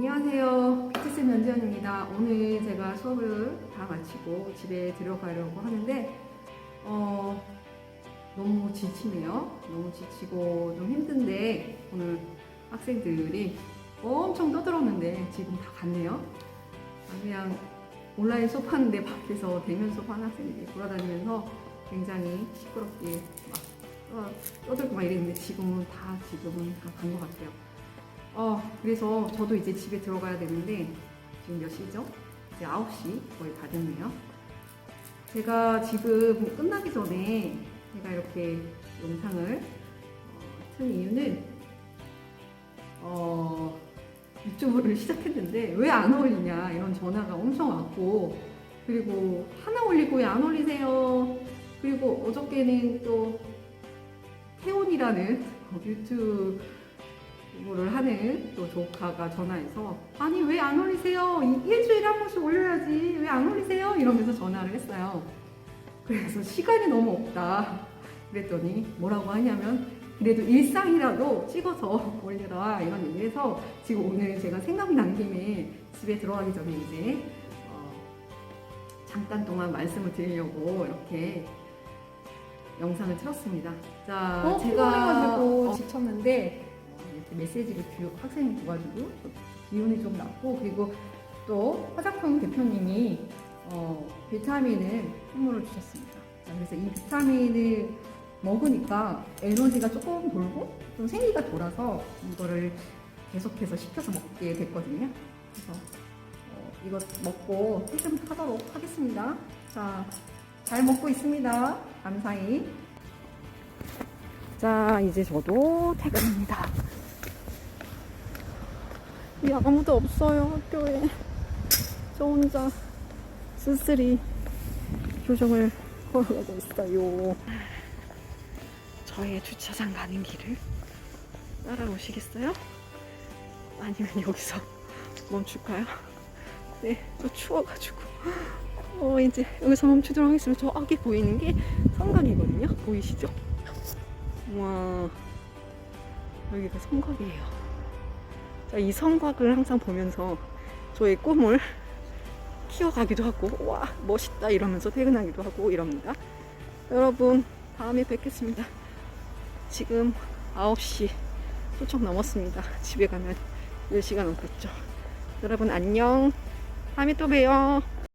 안녕하세요. 피트쌤 연지연입니다. 오늘 제가 수업을 다 마치고 집에 들어가려고 하는데, 어, 너무 지치네요. 너무 지치고 좀 힘든데, 오늘 학생들이 엄청 떠들었는데, 지금 다 갔네요. 아, 그냥 온라인 수업 하는데 밖에서 대면 수업 하는 학생들이 돌아다니면서 굉장히 시끄럽게 막 떠- 떠들고 막 이랬는데, 지금은 다, 지금은 다 간 것 같아요. 어, 그래서 저도 이제 집에 들어가야 되는데 지금 몇 시죠? 이제 9시 거의 다 됐네요. 제가 지금 끝나기 전에 제가 이렇게 영상을 어, 튼 이유는 어, 유튜브를 시작했는데 왜 안 올리냐 이런 전화가 엄청 왔고 그리고 하나 올리고 왜 안 올리세요? 그리고 어저께는 또 태온이라는 유튜브 를 하는 또 조카가 전화해서 아니 왜 안 올리세요? 이- 일주일에 한 번씩 올려야지 왜 안 올리세요? 이러면서 전화를 했어요. 그래서 시간이 너무 없다. 그랬더니 뭐라고 하냐면 그래도 일상이라도 찍어서 올려라 이런 얘기를 해서 지금 오늘 제가 생각난 김에 집에 들어가기 전에 이제 어, 잠깐 동안 말씀을 드리려고 이렇게 영상을 틀었습니다. 자, 어, 제가 피곤해가지고 어, 지쳤는데 메시지를 주, 학생이 줘가지고 좀 기운이 좀 났고 그리고 또 화장품 대표님이 어, 비타민을 선물을 주셨습니다. 자, 그래서 이 비타민을 먹으니까 에너지가 조금 돌고 좀 생기가 돌아서 이거를 계속해서 시켜서 먹게 됐거든요. 그래서 어, 이거 먹고 퇴근하도록 하겠습니다. 자, 잘 먹고 있습니다. 감사히. 자, 이제 저도 퇴근합니다. 이 아무도 없어요, 학교에. 저 혼자 쓸쓸히 교정을 걸어가고 있어요. 저의 주차장 가는 길을 따라오시겠어요? 아니면 여기서 멈출까요? 네, 또 추워가지고. 어, 이제 여기서 멈추도록 하겠습니다. 저 앞에 보이는 게 성곽이거든요. 보이시죠? 와, 여기가 성곽이에요. 자, 이 성곽을 항상 보면서 저의 꿈을 키워가기도 하고, 와, 멋있다 이러면서 퇴근하기도 하고 이럽니다. 여러분, 다음에 뵙겠습니다. 지금 9시 훌쩍 넘었습니다. 집에 가면 10시간 넘겠죠. 여러분, 안녕. 다음에 또 봬요.